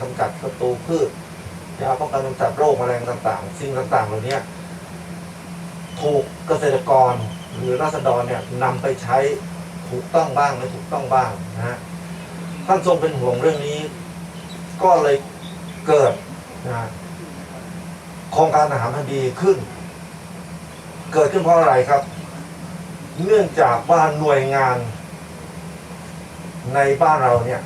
กำจัดศัตรูพืชยาป้องกันกำจัดโรคแมลงต่างๆ สิ่งต่างๆเหล่านี้ถูกเกษตรกรหรือราษฎรเนี่ยนำไปใช้ถูกต้องบ้างไม่ถูกต้องบ้างนะฮะท่านทรงเป็นห่วงเรื่องนี้ ก็เลยเกิดนะโครงการอาหารพันดีขึ้น เกิดขึ้นเพราะอะไรครับ เนื่องจากว่าหน่วยงานในบ้านเราเนี่ย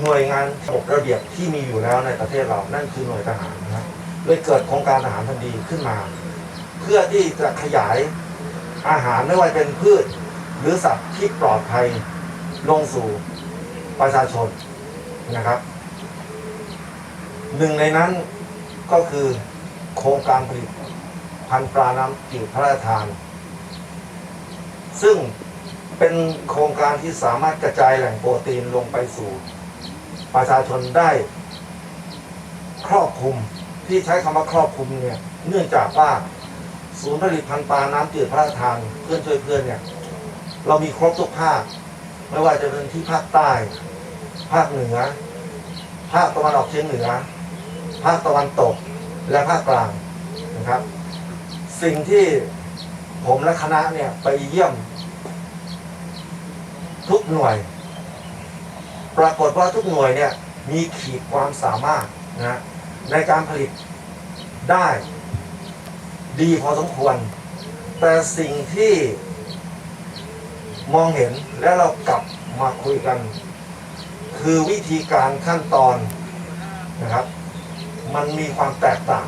หน่วยงานระบบระเบียบที่มีอยู่แล้วในประเทศเรานั่นคือหน่วยทหารนะครับเลยเกิดโครงการอาหารพันดีขึ้นมา เพื่อที่จะขยายอาหารไม่ว่าเป็นพืช หรือสัตว์ที่ปลอดภัยลงสู่ประชาชนนะครับ หนึ่งในนั้นก็คือโครงการผลิตพันธุ์ปลาน้ำจืดพระราชทาน ซึ่งเป็นโครงการที่สามารถกระจายแหล่งโปรตีนลงไปสู่ ประชาชนได้ ครอบคลุมที่ใช้คำว่าครอบคลุมเนี่ย เนื่องจากว่าศูนย์ผลิตพันธุ์ปลาน้ำจืดพระราชทานเพื่อนช่วยเพื่อนเนี่ย เรามีครบทุกภาค ไม่ว่าจะเป็นที่ภาคใต้ ภาคเหนือ ภาคตะวันออกเฉียงเหนือ ภาคตะวันตกและภาคกลางนะครับ สิ่งที่ผมและคณะเนี่ยไปเยี่ยม ทุกหน่วย ปรากฏว่าทุกหน่วยเนี่ยมีขีดความสามารถนะในการผลิตได้ดีพอสมควร แต่สิ่งที่มองเห็นและเรากลับมาคุยกัน คือวิธีการขั้นตอนนะครับ มันมีความแตกต่าง